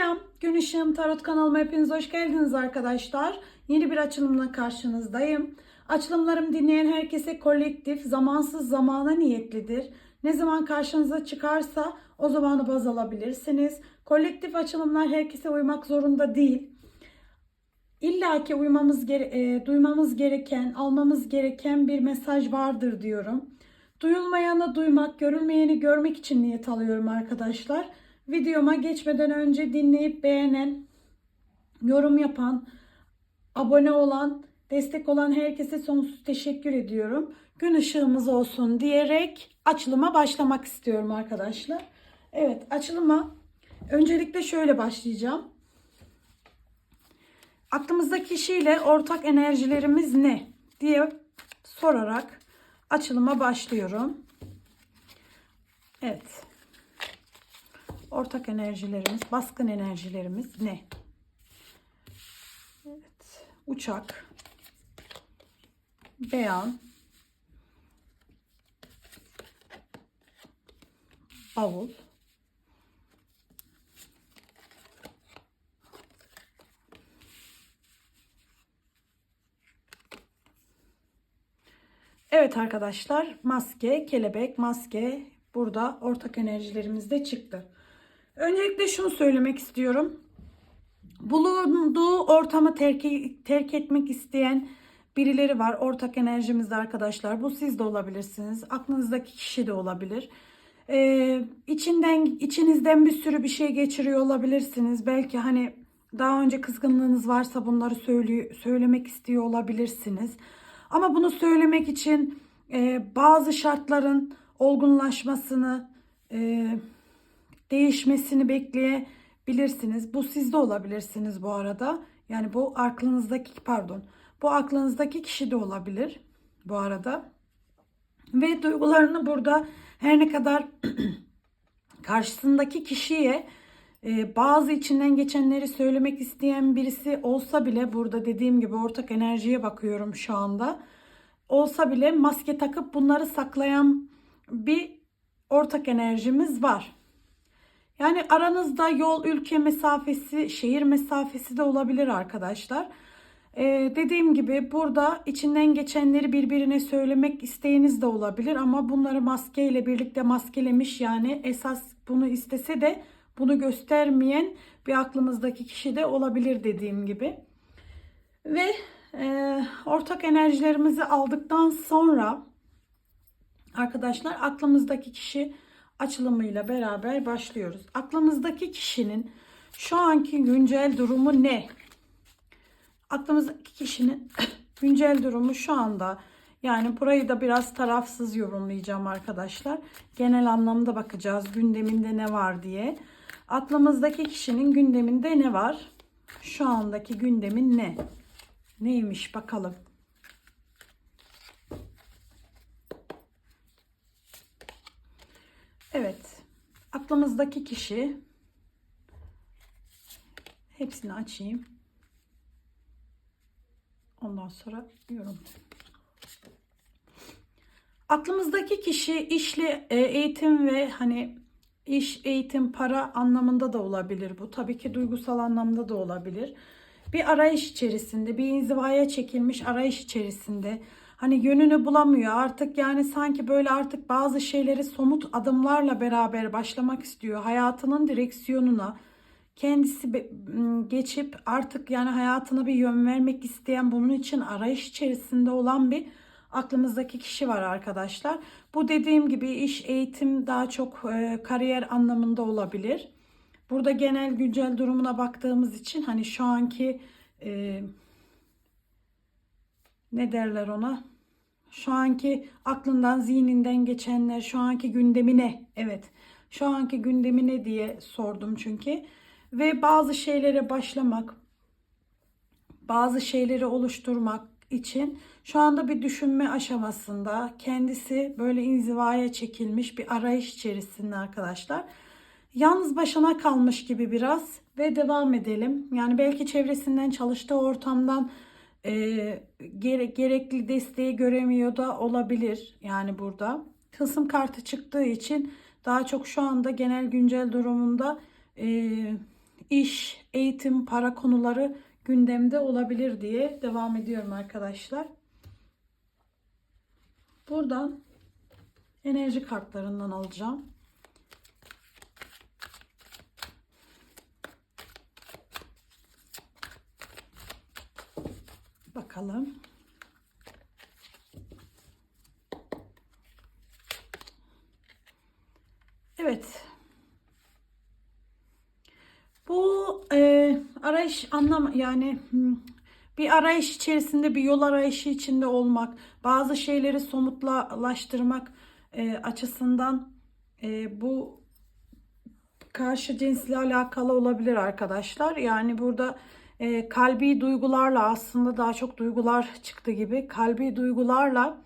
Selam, Gün Işığım Tarot kanalıma hepiniz hoş geldiniz arkadaşlar. Yeni bir açılımla karşınızdayım. Açılımlarım dinleyen herkese kolektif, zamansız zamana niyetlidir. Ne zaman karşınıza çıkarsa o zamanı baz alabilirsiniz. Kolektif açılımlar herkese uymak zorunda değil. İlla ki uymamız gere- e, duymamız gereken, almamız gereken bir mesaj vardır diyorum. Duyulmayanı duymak, görülmeyeni görmek için niyet alıyorum arkadaşlar. Videoma geçmeden önce dinleyip beğenen, yorum yapan, abone olan, destek olan herkese sonsuz teşekkür ediyorum. Gün ışığımız olsun diyerek açılıma başlamak istiyorum arkadaşlar. Evet açılıma öncelikle şöyle başlayacağım. Aklımızdaki kişiyle ortak enerjilerimiz ne diye sorarak açılıma başlıyorum. Evet. Ortak enerjilerimiz, baskın enerjilerimiz ne? Evet. Uçak. Beyan. Bavul. Evet arkadaşlar maske, kelebek, maske burada ortak enerjilerimizde çıktı. Öncelikle şunu söylemek istiyorum. Bulunduğu ortamı terk, terk etmek isteyen birileri var. Ortak enerjimizde arkadaşlar. Bu siz de olabilirsiniz. Aklınızdaki kişi de olabilir. Ee, içinden içinizden bir sürü bir şey geçiriyor olabilirsiniz. Belki hani daha önce kızgınlığınız varsa bunları söyle, söylemek istiyor olabilirsiniz. Ama bunu söylemek için e, bazı şartların olgunlaşmasını, e, değişmesini bekleyebilirsiniz. Bu sizde olabilirsiniz bu arada. Yani bu aklınızdaki pardon, bu aklınızdaki kişi de olabilir bu arada. Ve duygularını burada her ne kadar karşısındaki kişiye e, bazı içinden geçenleri söylemek isteyen birisi olsa bile burada dediğim gibi ortak enerjiye bakıyorum şu anda. Olsa bile maske takıp bunları saklayan bir ortak enerjimiz var. Yani aranızda yol, ülke mesafesi, şehir mesafesi de olabilir arkadaşlar. Ee, dediğim gibi burada içinden geçenleri birbirine söylemek isteğiniz de olabilir ama bunları maskeyle birlikte maskelemiş yani esas bunu istese de bunu göstermeyen bir aklımızdaki kişi de olabilir dediğim gibi. Ve e, ortak enerjilerimizi aldıktan sonra arkadaşlar aklımızdaki kişi açılımıyla beraber başlıyoruz. Aklımızdaki kişinin şu anki güncel durumu ne? Aklımızdaki kişinin güncel durumu şu anda yani burayı da biraz tarafsız yorumlayacağım arkadaşlar. Genel anlamda bakacağız gündeminde ne var diye. Aklımızdaki kişinin gündeminde ne var? Şu andaki gündemin ne? Neymiş bakalım. Evet. Aklımızdaki kişi hepsini açayım. Ondan sonra yorum. Aklımızdaki kişi işle e, eğitim ve hani iş, eğitim, para anlamında da olabilir bu. Tabii ki duygusal anlamda da olabilir. Bir arayış içerisinde, bir inzivaya çekilmiş arayış içerisinde. Hani yönünü bulamıyor artık yani sanki böyle artık bazı şeyleri somut adımlarla beraber başlamak istiyor. Hayatının direksiyonuna kendisi geçip artık yani hayatına bir yön vermek isteyen bunun için arayış içerisinde olan bir aklımızdaki kişi var arkadaşlar. Bu dediğim gibi iş, eğitim daha çok e, kariyer anlamında olabilir. Burada genel güncel durumuna baktığımız için hani şu anki e, ne derler ona? Şu anki aklından, zihninden geçenler, şu anki gündemine, evet, şu anki gündemine diye sordum çünkü. Ve bazı şeylere başlamak, bazı şeyleri oluşturmak için şu anda bir düşünme aşamasında. Kendisi böyle inzivaya çekilmiş bir arayış içerisinde arkadaşlar. Yalnız başına kalmış gibi biraz ve devam edelim. Yani belki çevresinden çalıştığı ortamdan e, gere, gerekli desteği göremiyor da olabilir. Yani burada tılsım kartı çıktığı için daha çok şu anda genel güncel durumunda e, iş, eğitim, para konuları gündemde olabilir diye devam ediyorum arkadaşlar. Buradan enerji kartlarından alacağım. Bakalım. Evet. Bu e, arayış anlam yani hmm, bir arayış içerisinde bir yol arayışı içinde olmak, bazı şeyleri somutlaştırmak e, açısından e, bu karşı cinsle alakalı olabilir arkadaşlar. Yani burada e, kalbi duygularla aslında daha çok duygular çıktı gibi kalbi duygularla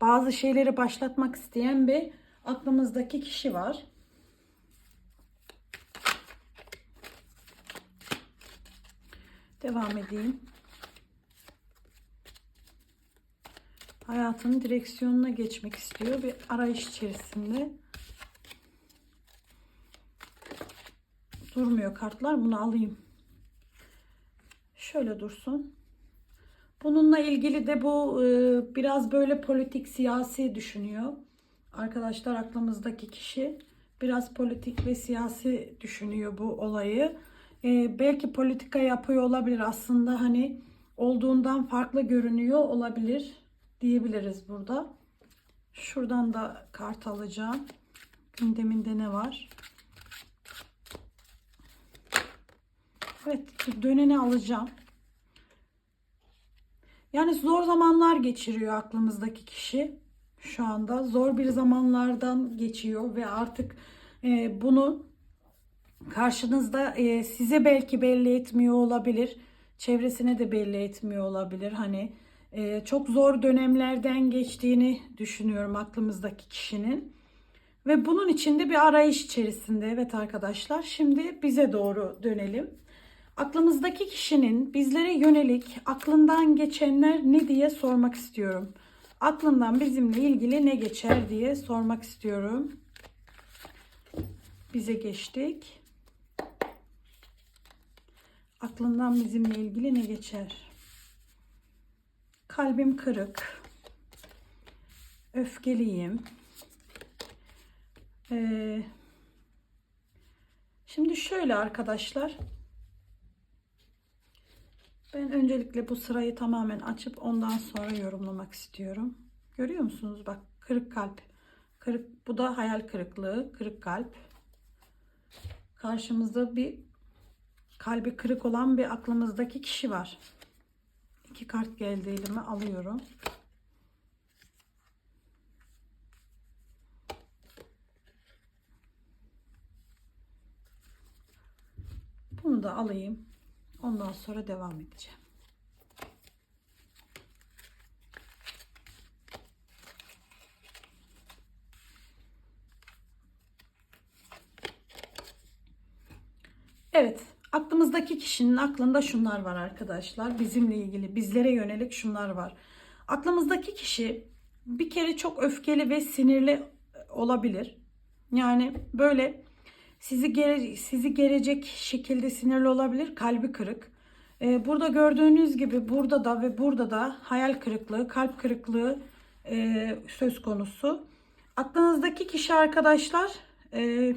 bazı şeyleri başlatmak isteyen bir aklımızdaki kişi var. Devam edeyim. Hayatının direksiyonuna geçmek istiyor. Bir arayış içerisinde. Durmuyor kartlar. Bunu alayım. Şöyle dursun. Bununla ilgili de bu e, biraz böyle politik siyasi düşünüyor. Arkadaşlar aklımızdaki kişi biraz politik ve siyasi düşünüyor bu olayı. E, belki politika yapıyor olabilir aslında hani olduğundan farklı görünüyor olabilir diyebiliriz burada. Şuradan da kart alacağım. Gündeminde ne var? Evet döneni alacağım. Yani zor zamanlar geçiriyor aklımızdaki kişi. Şu anda zor bir zamanlardan geçiyor ve artık e, bunu karşınızda e, size belki belli etmiyor olabilir. Çevresine de belli etmiyor olabilir. Hani e, çok zor dönemlerden geçtiğini düşünüyorum aklımızdaki kişinin. Ve bunun içinde bir arayış içerisinde. Evet arkadaşlar şimdi bize doğru dönelim. Aklımızdaki kişinin bizlere yönelik aklından geçenler ne diye sormak istiyorum. Aklından bizimle ilgili ne geçer diye sormak istiyorum. Bize geçtik. Aklından bizimle ilgili ne geçer? Kalbim kırık. Öfkeliyim. Ee, şimdi şöyle arkadaşlar. Ben öncelikle bu sırayı tamamen açıp ondan sonra yorumlamak istiyorum. Görüyor musunuz? Bak kırık kalp. Kırık, bu da hayal kırıklığı. Kırık kalp. Karşımızda bir kalbi kırık olan bir aklımızdaki kişi var. İki kart geldi elime alıyorum. Bunu da alayım. Ondan sonra devam edeceğim. Evet, aklımızdaki kişinin aklında şunlar var arkadaşlar. Bizimle ilgili, bizlere yönelik şunlar var. Aklımızdaki kişi bir kere çok öfkeli ve sinirli olabilir. Yani böyle sizi gere, sizi gerecek şekilde sinirli olabilir, kalbi kırık. Ee, burada gördüğünüz gibi burada da ve burada da hayal kırıklığı, kalp kırıklığı e, söz konusu. Aklınızdaki kişi arkadaşlar e,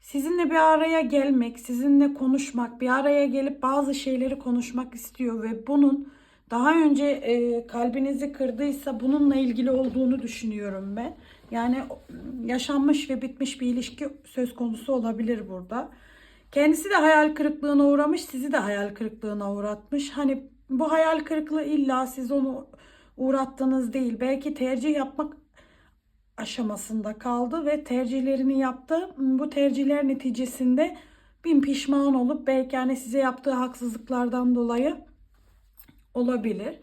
sizinle bir araya gelmek, sizinle konuşmak, bir araya gelip bazı şeyleri konuşmak istiyor ve bunun daha önce e, kalbinizi kırdıysa bununla ilgili olduğunu düşünüyorum ben. Yani yaşanmış ve bitmiş bir ilişki söz konusu olabilir burada. Kendisi de hayal kırıklığına uğramış, sizi de hayal kırıklığına uğratmış. Hani bu hayal kırıklığı illa siz onu uğrattınız değil. Belki tercih yapmak aşamasında kaldı ve tercihlerini yaptı. Bu tercihler neticesinde bin pişman olup belki yani size yaptığı haksızlıklardan dolayı olabilir.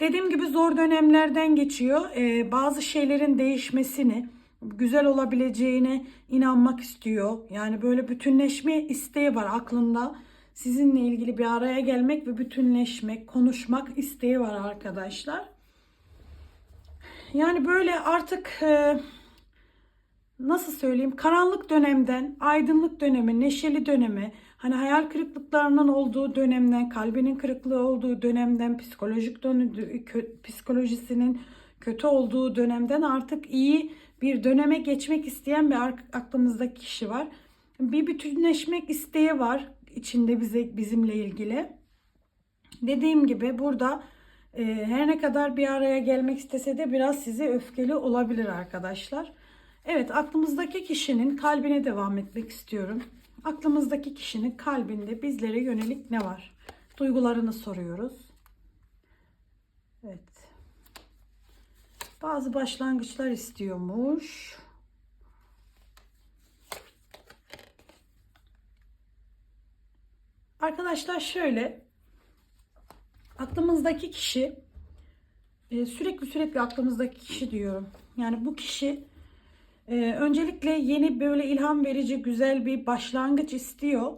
Dediğim gibi zor dönemlerden geçiyor. Ee, bazı şeylerin değişmesini, güzel olabileceğine inanmak istiyor. Yani böyle bütünleşme isteği var aklında. Sizinle ilgili bir araya gelmek ve bütünleşmek, konuşmak isteği var arkadaşlar. Yani böyle artık e, nasıl söyleyeyim karanlık dönemden aydınlık döneme, neşeli döneme, hani hayal kırıklıklarının olduğu dönemden, kalbinin kırıklığı olduğu dönemden, psikolojik dön- kö- psikolojisinin kötü olduğu dönemden artık iyi bir döneme geçmek isteyen bir aklımızdaki kişi var. Bir bütünleşmek isteği var içinde bize bizimle ilgili. Dediğim gibi burada e, her ne kadar bir araya gelmek istese de biraz size öfkeli olabilir arkadaşlar. Evet aklımızdaki kişinin kalbine devam etmek istiyorum. Aklımızdaki kişinin kalbinde bizlere yönelik ne var? Duygularını soruyoruz. Evet. Bazı başlangıçlar istiyormuş. Arkadaşlar şöyle aklımızdaki kişi e, sürekli sürekli aklımızdaki kişi diyorum. Yani bu kişi e, öncelikle yeni böyle ilham verici güzel bir başlangıç istiyor.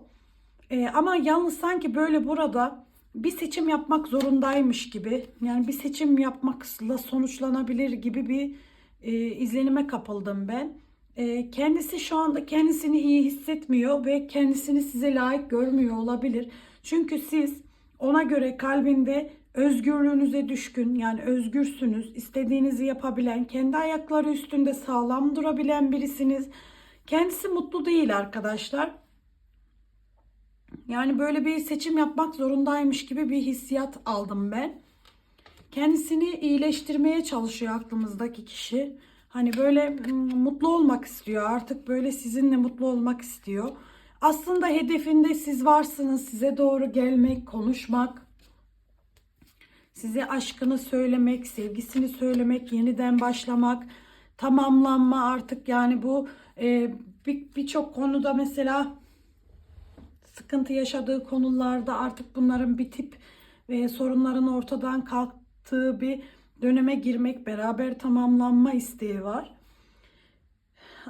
E, ama yalnız sanki böyle burada bir seçim yapmak zorundaymış gibi yani bir seçim yapmakla sonuçlanabilir gibi bir e, izlenime kapıldım ben. E, kendisi şu anda kendisini iyi hissetmiyor ve kendisini size layık görmüyor olabilir. Çünkü siz ona göre kalbinde özgürlüğünüze düşkün yani özgürsünüz, istediğinizi yapabilen, kendi ayakları üstünde sağlam durabilen birisiniz. Kendisi mutlu değil arkadaşlar. Yani böyle bir seçim yapmak zorundaymış gibi bir hissiyat aldım ben. Kendisini iyileştirmeye çalışıyor aklımızdaki kişi. Hani böyle mutlu olmak istiyor. Artık böyle sizinle mutlu olmak istiyor. Aslında hedefinde siz varsınız. Size doğru gelmek, konuşmak, size aşkını söylemek, sevgisini söylemek, yeniden başlamak, tamamlanma artık yani bu e, bir- birçok konuda mesela sıkıntı yaşadığı konularda artık bunların bitip ve sorunların ortadan kalktığı bir döneme girmek, beraber tamamlanma isteği var.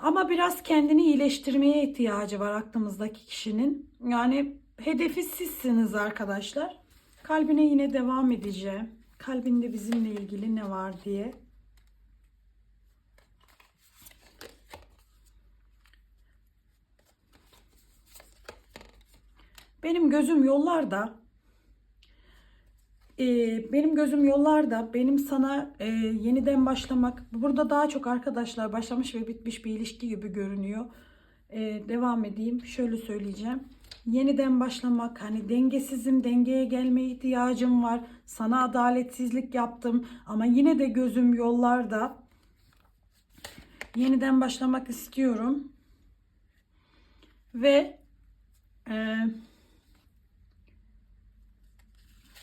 Ama biraz kendini iyileştirmeye ihtiyacı var aklımızdaki kişinin. Yani hedefi sizsiniz arkadaşlar. Kalbine yine devam edeceğim. Kalbinde bizimle ilgili ne var diye. Benim gözüm yollarda. Ee, benim gözüm yollarda. Benim sana e, yeniden başlamak. Burada daha çok arkadaşlar başlamış ve bitmiş bir ilişki gibi görünüyor. Ee, devam edeyim. Şöyle söyleyeceğim. Yeniden başlamak. Hani dengesizim, dengeye gelmeye ihtiyacım var. Sana adaletsizlik yaptım ama yine de gözüm yollarda. Yeniden başlamak istiyorum. Ve e,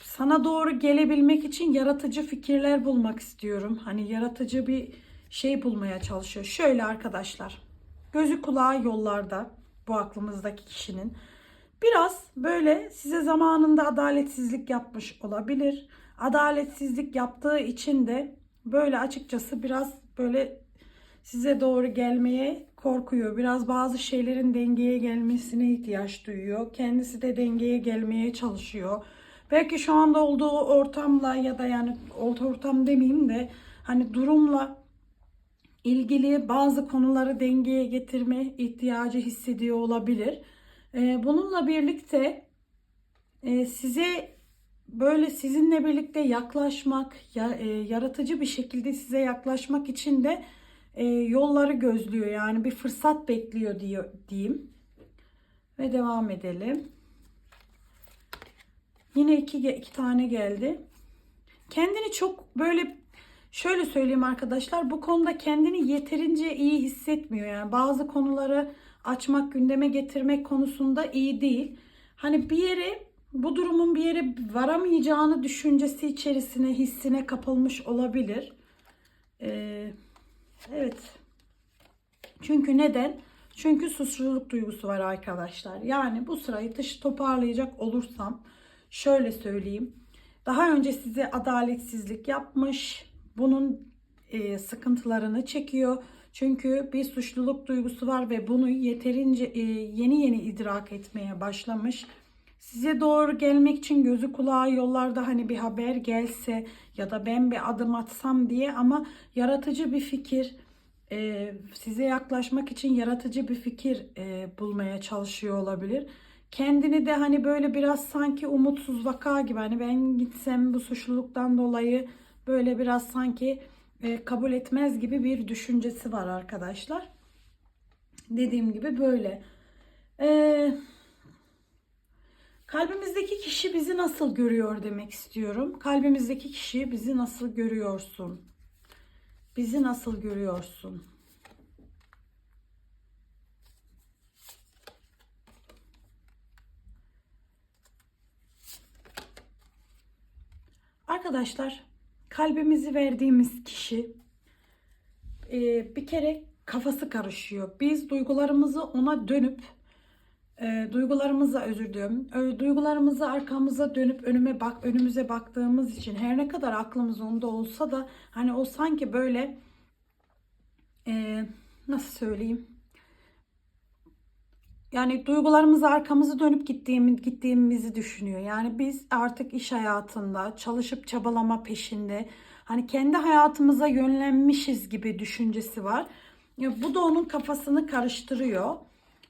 sana doğru gelebilmek için yaratıcı fikirler bulmak istiyorum. Hani yaratıcı bir şey bulmaya çalışıyor. Şöyle arkadaşlar. Gözü kulağı yollarda bu aklımızdaki kişinin. Biraz böyle size zamanında adaletsizlik yapmış olabilir. Adaletsizlik yaptığı için de böyle açıkçası biraz böyle size doğru gelmeye korkuyor. Biraz bazı şeylerin dengeye gelmesine ihtiyaç duyuyor. Kendisi de dengeye gelmeye çalışıyor. Belki şu anda olduğu ortamla ya da yani orta ortam demeyeyim de hani durumla ilgili bazı konuları dengeye getirme ihtiyacı hissediyor olabilir. Ee, bununla birlikte e, size böyle sizinle birlikte yaklaşmak, ya, e, yaratıcı bir şekilde size yaklaşmak için de e, yolları gözlüyor. Yani bir fırsat bekliyor diyeyim. Ve devam edelim. Yine iki, iki tane geldi. Kendini çok böyle şöyle söyleyeyim arkadaşlar bu konuda kendini yeterince iyi hissetmiyor. Yani bazı konuları açmak, gündeme getirmek konusunda iyi değil. Hani bir yere bu durumun bir yere varamayacağını düşüncesi içerisine, hissine kapılmış olabilir. Ee, evet. Çünkü neden? Çünkü suçluluk duygusu var arkadaşlar. Yani bu sırayı dış toparlayacak olursam şöyle söyleyeyim. Daha önce size adaletsizlik yapmış. Bunun e, sıkıntılarını çekiyor. Çünkü bir suçluluk duygusu var ve bunu yeterince e, yeni yeni idrak etmeye başlamış. Size doğru gelmek için gözü kulağı yollarda hani bir haber gelse ya da ben bir adım atsam diye ama yaratıcı bir fikir, e, size yaklaşmak için yaratıcı bir fikir e, bulmaya çalışıyor olabilir. Kendini de hani böyle biraz sanki umutsuz vaka gibi hani ben gitsem bu suçluluktan dolayı böyle biraz sanki e, kabul etmez gibi bir düşüncesi var arkadaşlar. Dediğim gibi böyle. Eee Kalbimizdeki kişi bizi nasıl görüyor demek istiyorum. Kalbimizdeki kişi bizi nasıl görüyorsun? Bizi nasıl görüyorsun? Arkadaşlar, kalbimizi verdiğimiz kişi e, bir kere kafası karışıyor. Biz duygularımızı ona dönüp e, duygularımıza özür diliyorum. Ö- Duygularımızı arkamıza dönüp önüme bak önümüze baktığımız için her ne kadar aklımız onda olsa da hani o sanki böyle e, nasıl söyleyeyim? Yani duygularımızı arkamızı dönüp gittiğimiz, gittiğimizi düşünüyor. Yani biz artık iş hayatında çalışıp çabalama peşinde hani kendi hayatımıza yönlenmişiz gibi düşüncesi var. Bu da onun kafasını karıştırıyor.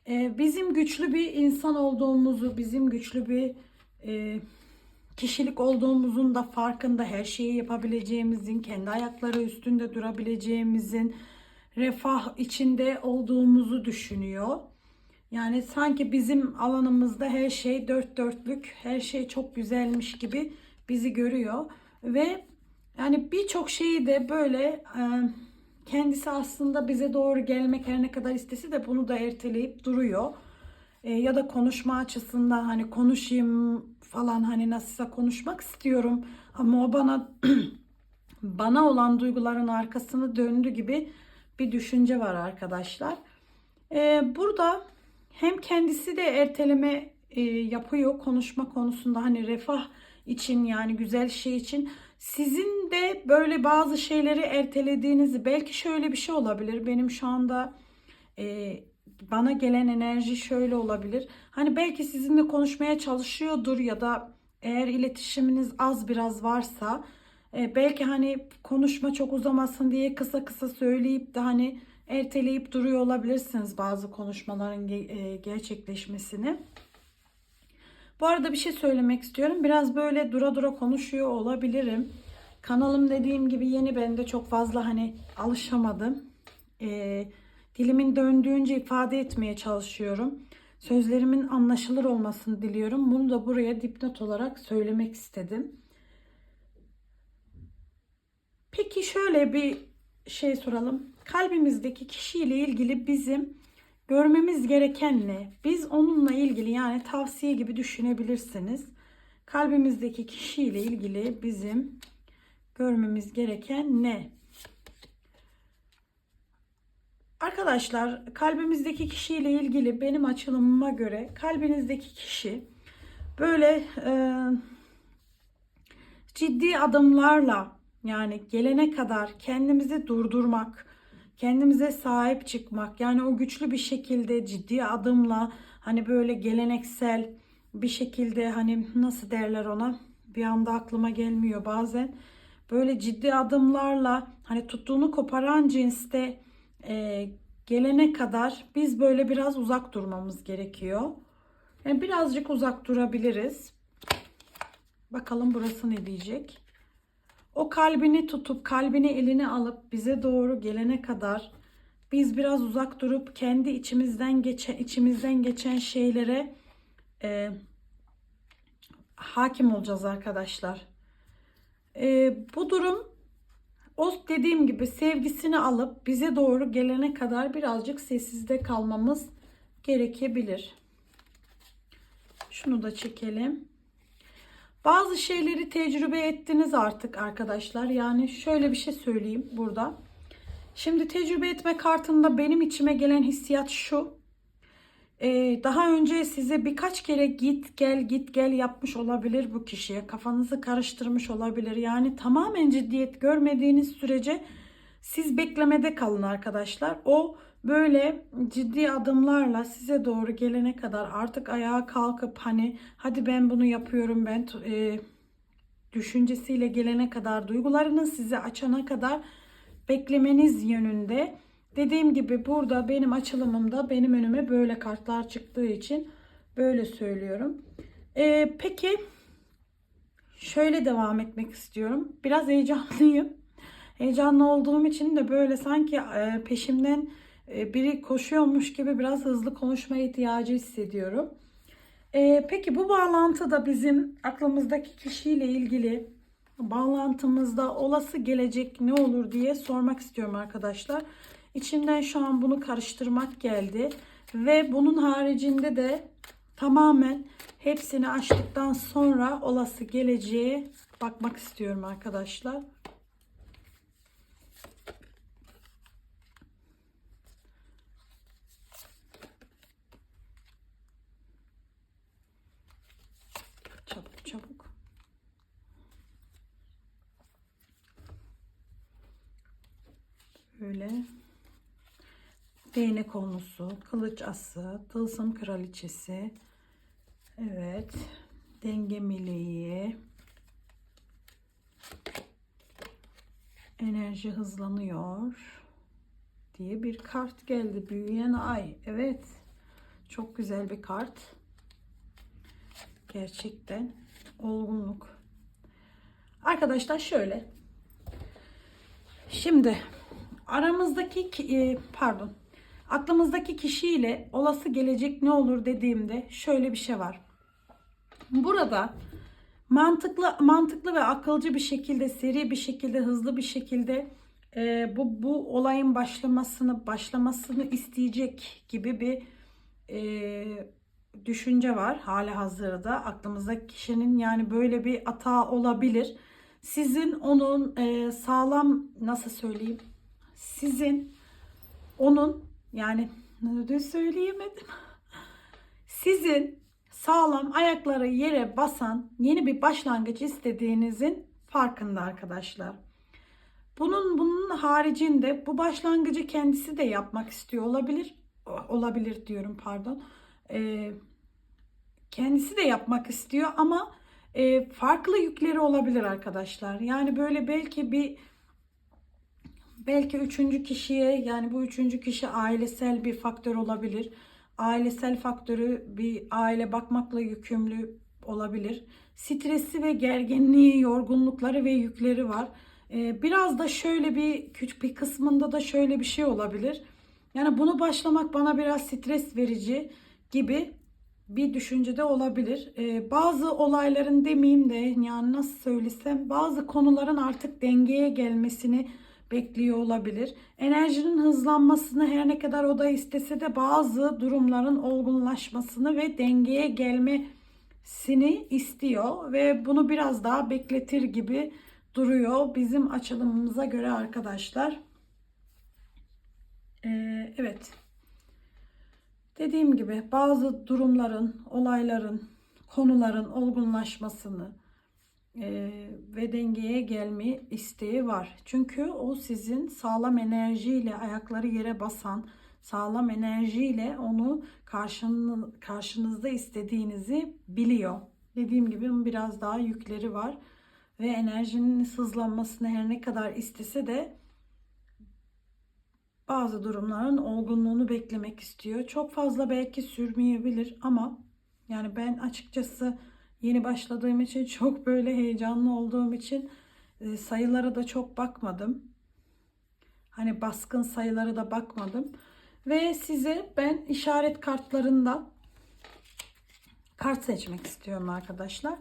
Ee, bizim güçlü bir insan olduğumuzu, bizim güçlü bir e, kişilik olduğumuzun da farkında her şeyi yapabileceğimizin, kendi ayakları üstünde durabileceğimizin, refah içinde olduğumuzu düşünüyor. Yani sanki bizim alanımızda her şey dört dörtlük, her şey çok güzelmiş gibi bizi görüyor ve yani birçok şeyi de böyle e, kendisi aslında bize doğru gelmek her ne kadar istese de bunu da erteleyip duruyor. E, ya da konuşma açısından hani konuşayım falan hani nasılsa konuşmak istiyorum ama o bana bana olan duyguların arkasını döndü gibi bir düşünce var arkadaşlar. E, burada hem kendisi de erteleme e, yapıyor konuşma konusunda hani refah için yani güzel şey için. Sizin de böyle bazı şeyleri ertelediğinizi belki şöyle bir şey olabilir. Benim şu anda e, bana gelen enerji şöyle olabilir. Hani belki sizinle konuşmaya çalışıyordur ya da eğer iletişiminiz az biraz varsa e, belki hani konuşma çok uzamasın diye kısa kısa söyleyip de hani erteleyip duruyor olabilirsiniz bazı konuşmaların e, gerçekleşmesini. Bu arada bir şey söylemek istiyorum. Biraz böyle dura dura konuşuyor olabilirim. Kanalım dediğim gibi yeni ben de çok fazla hani alışamadım. Ee, dilimin döndüğünce ifade etmeye çalışıyorum. Sözlerimin anlaşılır olmasını diliyorum. Bunu da buraya dipnot olarak söylemek istedim. Peki şöyle bir şey soralım. Kalbimizdeki kişiyle ilgili bizim görmemiz gereken ne? Biz onunla ilgili yani tavsiye gibi düşünebilirsiniz. Kalbimizdeki kişiyle ilgili bizim görmemiz gereken ne? Arkadaşlar kalbimizdeki kişiyle ilgili benim açılımıma göre kalbinizdeki kişi böyle e, ciddi adımlarla yani gelene kadar kendimizi durdurmak, kendimize sahip çıkmak yani o güçlü bir şekilde ciddi adımla hani böyle geleneksel bir şekilde hani nasıl derler ona bir anda aklıma gelmiyor bazen böyle ciddi adımlarla hani tuttuğunu koparan cinste e, gelene kadar biz böyle biraz uzak durmamız gerekiyor. Yani birazcık uzak durabiliriz. Bakalım burası ne diyecek. O kalbini tutup kalbini eline alıp bize doğru gelene kadar biz biraz uzak durup kendi içimizden geçen içimizden geçen şeylere e, hakim olacağız arkadaşlar. E, bu durum o dediğim gibi sevgisini alıp bize doğru gelene kadar birazcık sessizde kalmamız gerekebilir. Şunu da çekelim. Bazı şeyleri tecrübe ettiniz artık arkadaşlar. Yani şöyle bir şey söyleyeyim burada. Şimdi tecrübe etme kartında benim içime gelen hissiyat şu. Ee, daha önce size birkaç kere git gel git gel yapmış olabilir bu kişiye. Kafanızı karıştırmış olabilir. Yani tamamen ciddiyet görmediğiniz sürece siz beklemede kalın arkadaşlar. O böyle ciddi adımlarla size doğru gelene kadar artık ayağa kalkıp hani hadi ben bunu yapıyorum ben e, düşüncesiyle gelene kadar duygularını size açana kadar beklemeniz yönünde Dediğim gibi burada benim açılımımda benim önüme böyle kartlar çıktığı için böyle söylüyorum. Ee, peki şöyle devam etmek istiyorum. Biraz heyecanlıyım. Heyecanlı olduğum için de böyle sanki e, peşimden biri koşuyormuş gibi biraz hızlı konuşma ihtiyacı hissediyorum. E, peki bu bağlantıda bizim aklımızdaki kişiyle ilgili bağlantımızda olası gelecek ne olur diye sormak istiyorum arkadaşlar. İçimden şu an bunu karıştırmak geldi ve bunun haricinde de tamamen hepsini açtıktan sonra olası geleceğe bakmak istiyorum arkadaşlar. Böyle değnek konusu, kılıç ası, tılsım kraliçesi, evet, denge meleği, enerji hızlanıyor diye bir kart geldi. Büyüyen ay, evet, çok güzel bir kart. Gerçekten olgunluk. Arkadaşlar şöyle. Şimdi aramızdaki ki- e, pardon aklımızdaki kişiyle olası gelecek ne olur dediğimde şöyle bir şey var. Burada mantıklı mantıklı ve akılcı bir şekilde seri bir şekilde hızlı bir şekilde e, bu bu olayın başlamasını başlamasını isteyecek gibi bir e, düşünce var hala hazırda aklımızdaki kişinin yani böyle bir hata olabilir. Sizin onun e, sağlam nasıl söyleyeyim? Sizin onun yani ne söyleyemedim. Sizin sağlam ayakları yere basan yeni bir başlangıç istediğinizin farkında arkadaşlar. Bunun bunun haricinde bu başlangıcı kendisi de yapmak istiyor olabilir. Olabilir diyorum pardon. Ee, kendisi de yapmak istiyor ama e, farklı yükleri olabilir arkadaşlar. Yani böyle belki bir belki üçüncü kişiye yani bu üçüncü kişi ailesel bir faktör olabilir. Ailesel faktörü bir aile bakmakla yükümlü olabilir. Stresi ve gerginliği, yorgunlukları ve yükleri var. Ee, biraz da şöyle bir küçük bir kısmında da şöyle bir şey olabilir. Yani bunu başlamak bana biraz stres verici gibi bir düşüncede olabilir. Ee, bazı olayların demeyeyim de yani nasıl söylesem bazı konuların artık dengeye gelmesini bekliyor olabilir. Enerjinin hızlanmasını her ne kadar o da istese de bazı durumların olgunlaşmasını ve dengeye gelmesini istiyor ve bunu biraz daha bekletir gibi duruyor bizim açılımımıza göre arkadaşlar. Ee, evet. Dediğim gibi bazı durumların, olayların, konuların olgunlaşmasını e, ve dengeye gelme isteği var. Çünkü o sizin sağlam enerjiyle ayakları yere basan, sağlam enerjiyle onu karşın, karşınızda istediğinizi biliyor. Dediğim gibi biraz daha yükleri var ve enerjinin hızlanmasını her ne kadar istese de bazı durumların olgunluğunu beklemek istiyor. Çok fazla belki sürmeyebilir ama yani ben açıkçası yeni başladığım için çok böyle heyecanlı olduğum için e, sayılara da çok bakmadım. Hani baskın sayılara da bakmadım. Ve size ben işaret kartlarından kart seçmek istiyorum arkadaşlar.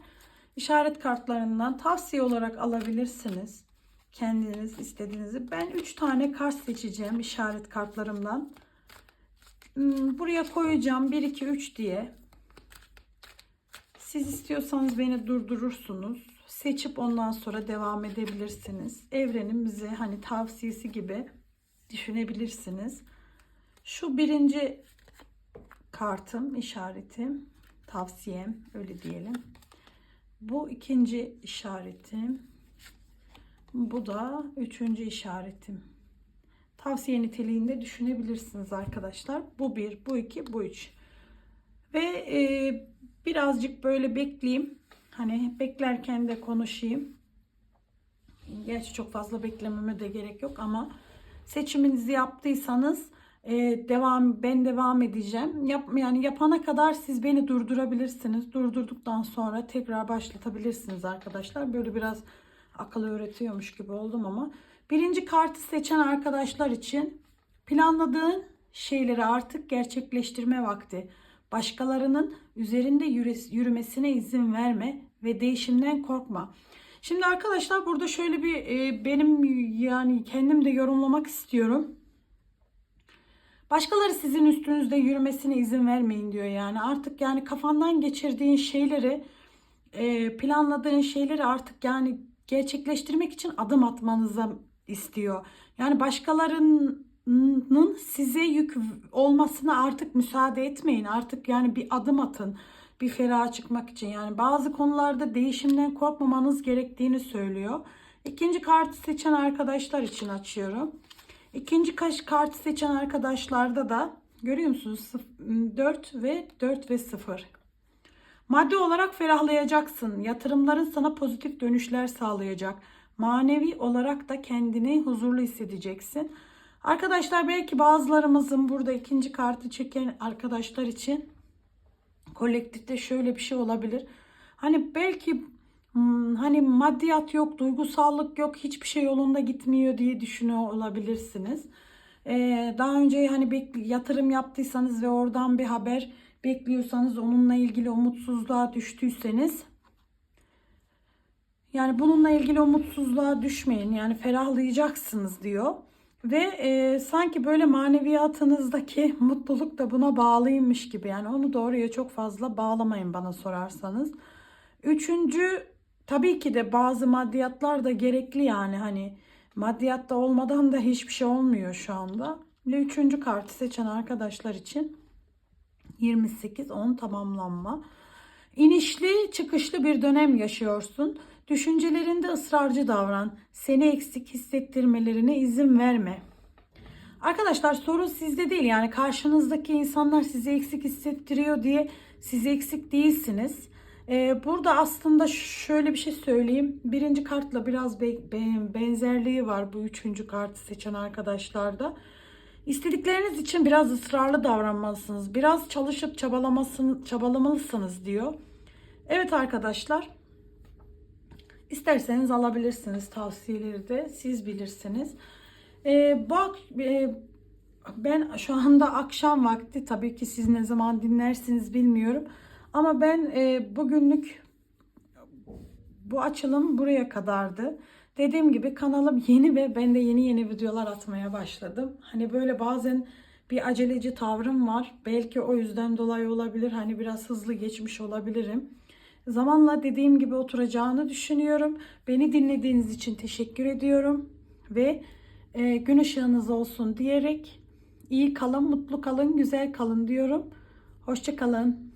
İşaret kartlarından tavsiye olarak alabilirsiniz kendiniz istediğinizi. Ben 3 tane kart seçeceğim işaret kartlarımdan. Hmm, buraya koyacağım 1 2 3 diye. Siz istiyorsanız beni durdurursunuz. Seçip ondan sonra devam edebilirsiniz. Evrenin bize hani tavsiyesi gibi düşünebilirsiniz. Şu birinci kartım, işaretim, tavsiyem öyle diyelim. Bu ikinci işaretim. Bu da üçüncü işaretim. Tavsiye niteliğinde düşünebilirsiniz arkadaşlar. Bu bir, bu iki, bu üç. Ve e, birazcık böyle bekleyeyim. Hani beklerken de konuşayım. Gerçi çok fazla beklememe de gerek yok ama Seçiminizi yaptıysanız e, devam ben devam edeceğim. Yap, yani yapana kadar siz beni durdurabilirsiniz. Durdurduktan sonra tekrar başlatabilirsiniz arkadaşlar. Böyle biraz akıl öğretiyormuş gibi oldum ama. Birinci kartı seçen arkadaşlar için planladığın şeyleri artık gerçekleştirme vakti. Başkalarının üzerinde yürü- yürümesine izin verme ve değişimden korkma. Şimdi arkadaşlar burada şöyle bir e, benim yani kendim de yorumlamak istiyorum. Başkaları sizin üstünüzde yürümesine izin vermeyin diyor yani. Artık yani kafandan geçirdiğin şeyleri e, planladığın şeyleri artık yani gerçekleştirmek için adım atmanıza istiyor. Yani başkalarının size yük olmasına artık müsaade etmeyin. Artık yani bir adım atın. Bir feraha çıkmak için. Yani bazı konularda değişimden korkmamanız gerektiğini söylüyor. İkinci kartı seçen arkadaşlar için açıyorum. İkinci kartı seçen arkadaşlarda da görüyor musunuz? 4 ve 4 ve 0. Maddi olarak ferahlayacaksın. Yatırımların sana pozitif dönüşler sağlayacak. Manevi olarak da kendini huzurlu hissedeceksin. Arkadaşlar belki bazılarımızın burada ikinci kartı çeken arkadaşlar için kolektifte şöyle bir şey olabilir. Hani belki hmm, hani maddiyat yok, duygusallık yok, hiçbir şey yolunda gitmiyor diye düşünüyor olabilirsiniz. Ee, daha önce hani yatırım yaptıysanız ve oradan bir haber bekliyorsanız onunla ilgili umutsuzluğa düştüyseniz yani bununla ilgili umutsuzluğa düşmeyin. Yani ferahlayacaksınız diyor. Ve e, sanki böyle maneviyatınızdaki mutluluk da buna bağlıymış gibi. Yani onu doğruya çok fazla bağlamayın bana sorarsanız. Üçüncü tabii ki de bazı maddiyatlar da gerekli yani hani maddiyatta olmadan da hiçbir şey olmuyor şu anda. Ve üçüncü kartı seçen arkadaşlar için 28 10 tamamlanma. İnişli çıkışlı bir dönem yaşıyorsun. Düşüncelerinde ısrarcı davran. Seni eksik hissettirmelerine izin verme. Arkadaşlar sorun sizde değil yani karşınızdaki insanlar sizi eksik hissettiriyor diye siz eksik değilsiniz. Ee, burada aslında şöyle bir şey söyleyeyim. Birinci kartla biraz be- be- benzerliği var bu üçüncü kartı seçen arkadaşlarda. İstedikleriniz için biraz ısrarlı davranmalısınız. Biraz çalışıp çabalamasın, çabalamalısınız diyor. Evet arkadaşlar. İsterseniz alabilirsiniz tavsiyeleri de. Siz bilirsiniz. Ee, bak e, ben şu anda akşam vakti tabii ki siz ne zaman dinlersiniz bilmiyorum. Ama ben e, bugünlük bu açılım buraya kadardı. Dediğim gibi kanalım yeni ve ben de yeni yeni videolar atmaya başladım. Hani böyle bazen bir aceleci tavrım var. Belki o yüzden dolayı olabilir. Hani biraz hızlı geçmiş olabilirim. Zamanla dediğim gibi oturacağını düşünüyorum. Beni dinlediğiniz için teşekkür ediyorum. Ve e, gün ışığınız olsun diyerek iyi kalın, mutlu kalın, güzel kalın diyorum. Hoşçakalın.